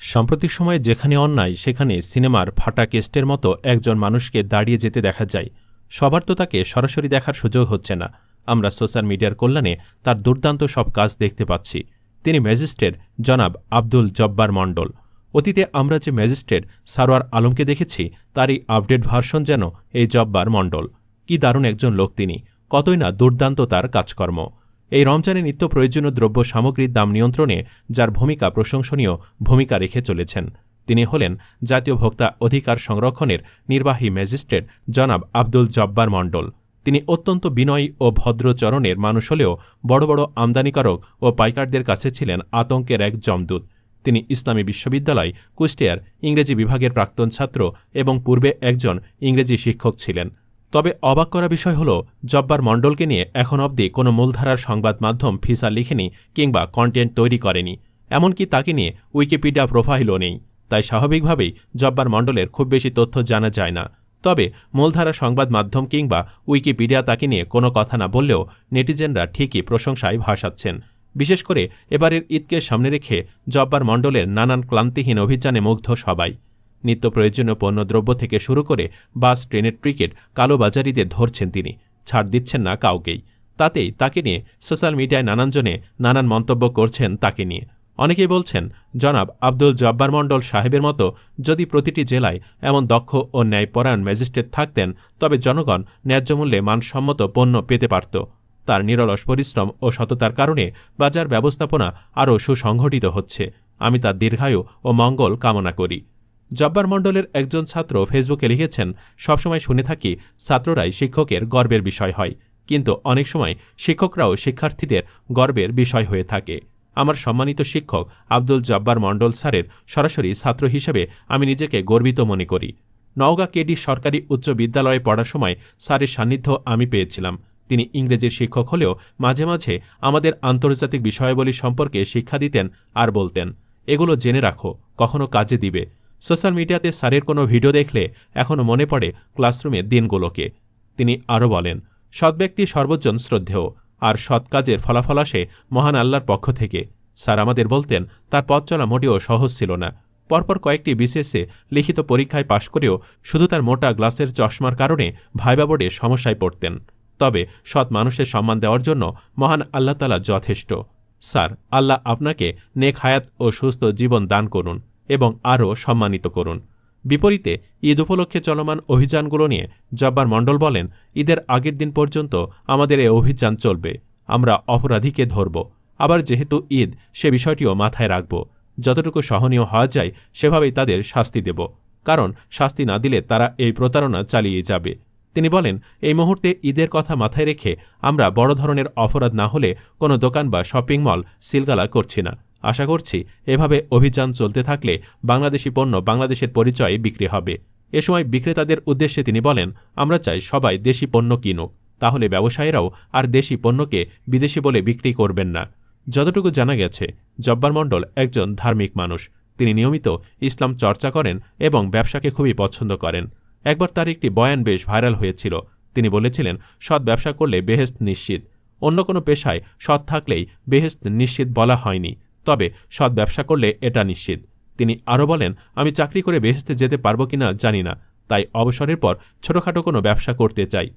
সাম্প্রতিক সময়ে যেখানে অন্যায়, সেখানে সিনেমার ফাটা কেস্টের মতো একজন মানুষকে দাঁড়িয়ে যেতে দেখা যায়। সবার তো তাকে সরাসরি দেখার সুযোগ হচ্ছে না। আমরা সোশ্যাল মিডিয়ার কল্যাণে তার দুর্দান্ত সব কাজ দেখতে পাচ্ছি। তিনি ম্যাজিস্ট্রেট জনাব আব্দুল জব্বার মণ্ডল। অতীতে আমরা যে ম্যাজিস্ট্রেট সারোয়ার আলমকে দেখেছি, তারই আপডেট ভার্সন যেন এই জব্বার মণ্ডল। কি দারুণ একজন লোক তিনি। কতই না দুর্দান্ত তার কাজকর্ম। এই রমজানে নিত্য প্রয়োজনীয় দ্রব্য সামগ্রীর দাম নিয়ন্ত্রণে, যার ভূমিকা প্রশংসনীয় ভূমিকা রেখে চলেছেন। তিনি হলেন জাতীয় ভোক্তা অধিকার সংরক্ষণের নির্বাহী ম্যাজিস্ট্রেট জনাব আব্দুল জব্বার মণ্ডল। তিনি অত্যন্ত বিনয়ী ও ভদ্রচরণের মানুষ হলেও বড় বড় আমদানিকারক ও পাইকারদের কাছে ছিলেন আতঙ্কের এক জমদূত। তিনি ইসলামী বিশ্ববিদ্যালয়, কুষ্টিয়ার ইংরেজি বিভাগের প্রাক্তন ছাত্র এবং পূর্বে একজন ইংরেজি শিক্ষক ছিলেন। তবে অবাক করা বিষয় হল, জব্বার মণ্ডলকে নিয়ে এখন অবধি কোনো মূলধারার সংবাদ মাধ্যম ফিসা লিখেনি কিংবা কন্টেন্ট তৈরি করেনি। এমনকি তাকে নিয়ে উইকিপিডিয়া প্রোফাইলও নেই। তাই স্বাভাবিকভাবেই জব্বার মণ্ডলের খুব বেশি তথ্য জানা যায় না। তবে মূলধারা সংবাদ মাধ্যম কিংবা উইকিপিডিয়া তাকে নিয়ে কোনো কথা না বললেও নেটিজেনরা ঠিকই প্রশংসায় ভাসাচ্ছেন। বিশেষ করে এবারের ঈদকে সামনে রেখে জব্বার মণ্ডলের নানান ক্লান্তিহীন অভিযানে মুগ্ধ সবাই। নিত্য প্রয়োজনীয় পণ্যদ্রব্য থেকে শুরু করে বাস, ট্রেনের টিকিট কালোবাজারিদের ধরছেন তিনি। ছাড় দিচ্ছেন না কাউকেই। তাতেই তাকে নিয়ে সোশ্যাল মিডিয়ায় নানানজনে নানান মন্তব্য করছেন তাকে নিয়ে। অনেকেই বলছেন, জনাব আব্দুল জব্বার মণ্ডল সাহেবের মতো যদি প্রতিটি জেলায় এমন দক্ষ ও ন্যায়পরায়ণ ম্যাজিস্ট্রেট থাকতেন, তবে জনগণ ন্যায্যমূল্যে মানসম্মত পণ্য পেতে পারত। তার নিরলস পরিশ্রম ও সততার কারণে বাজার ব্যবস্থাপনা আরও সুসংগঠিত হচ্ছে। আমি তার দীর্ঘায়ু ও মঙ্গল কামনা করি। জব্বার মণ্ডলের একজন ছাত্র ফেসবুকে লিখেছেন, সবসময় শুনে থাকি, ছাত্ররাই শিক্ষকের গর্বের বিষয় হয়। কিন্তু অনেক সময় শিক্ষকরাও শিক্ষার্থীদের গর্বের বিষয় হয়ে থাকে। আমার সম্মানিত শিক্ষক আব্দুল জব্বার মণ্ডল স্যারের সরাসরি ছাত্র হিসেবে আমি নিজেকে গর্বিত মনে করি। নওগাঁ কেডি সরকারি উচ্চ বিদ্যালয়ে পড়ার সময় স্যারের সান্নিধ্য আমি পেয়েছিলাম। তিনি ইংরেজির শিক্ষক হলেও মাঝে মাঝে আমাদের আন্তর্জাতিক বিষয়াবলী সম্পর্কে শিক্ষা দিতেন আর বলতেন, এগুলো জেনে রাখো, কখনো কাজে দিবে। সোশ্যাল মিডিয়াতে স্যারের কোনো ভিডিও দেখলে এখনও মনে পড়ে ক্লাসরুমের দিনগুলোকে। তিনি আরও বলেন, সৎ ব্যক্তি সর্বজন শ্রদ্ধেয়, আর সৎ কাজের ফলাফল আসে মহান আল্লাহর পক্ষ থেকে। স্যার আমাদের বলতেন, তার পথ চলা মোটেও সহজ ছিল না। পরপর কয়েকটি বিশেষে লিখিত পরীক্ষায় পাশ করেও শুধু তার মোটা গ্লাসের চশমার কারণে ভাইবা বোর্ডে সমস্যায় পড়তেন। তবে সৎ মানুষের সম্মান দেওয়ার জন্য মহান আল্লাহ তালা যথেষ্ট। স্যার, আল্লাহ আপনাকে নেক হায়াত ও সুস্থ জীবন দান করুন। এবং আরও সম্মানিত করুন। বিপরীতে, ঈদ উপলক্ষে চলমান অভিযানগুলো নিয়ে জব্বার মণ্ডল বলেন, ঈদের আগের দিন পর্যন্ত আমাদের এ অভিযান চলবে। আমরা অপরাধীকে ধরব। আবার যেহেতু ঈদ, সে বিষয়টিও মাথায় রাখব। যতটুকু সহনীয় হওয়া যায়, সেভাবেই তাদের শাস্তি দেব। কারণ শাস্তি না দিলে তারা এই প্রতারণা চালিয়ে যাবে। তিনি বলেন, এই মুহূর্তে ঈদের কথা মাথায় রেখে আমরা বড় ধরনের অপরাধ না হলে কোনো দোকান বা শপিং মল সিলগালা করছি না। আশা করছি এভাবে অভিযান চলতে থাকলে বাংলাদেশি পণ্য বাংলাদেশের পরিচয়ে বিক্রি হবে। এ সময় বিক্রেতাদের উদ্দেশ্যে তিনি বলেন, আমরা চাই সবাই দেশি পণ্য কিনুক। তাহলে ব্যবসায়ীরাও আর দেশি পণ্যকে বিদেশি বলে বিক্রি করবেন না। যতটুকু জানা গেছে, জব্বার মণ্ডল একজন ধার্মিক মানুষ। তিনি নিয়মিত ইসলাম চর্চা করেন এবং ব্যবসাকে খুবই পছন্দ করেন। একবার তার একটি বয়ান বেশ ভাইরাল হয়েছিল। তিনি বলেছিলেন, সৎ ব্যবসা করলে বেহেস্ত নিশ্চিত। অন্য কোনো পেশায় সৎ থাকলেই বেহেস্ত নিশ্চিত বলা হয়নি। তবে সৎ ব্যবসা করলে এটা নিশ্চিত। তিনি আরও বলেন, আমি চাকরি করে বেহেস্তে যেতে পারব কিনা জানি না, তাই অবসরের পর ছোটখাটো কোনো ব্যবসা করতে চাই।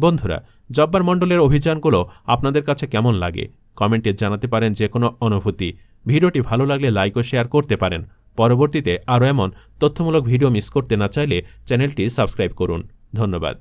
বন্ধুরা, জব্বার মণ্ডলের অভিযানগুলো আপনাদের কাছে কেমন লাগে? কমেন্টে জানাতে পারেন যে কোনো অনুভূতি। ভিডিওটি ভালো লাগলে লাইক ও শেয়ার করতে পারেন। পরবর্তীতে আরও এমন তথ্যমূলক ভিডিও মিস করতে না চাইলে চ্যানেলটি সাবস্ক্রাইব করুন। ধন্যবাদ।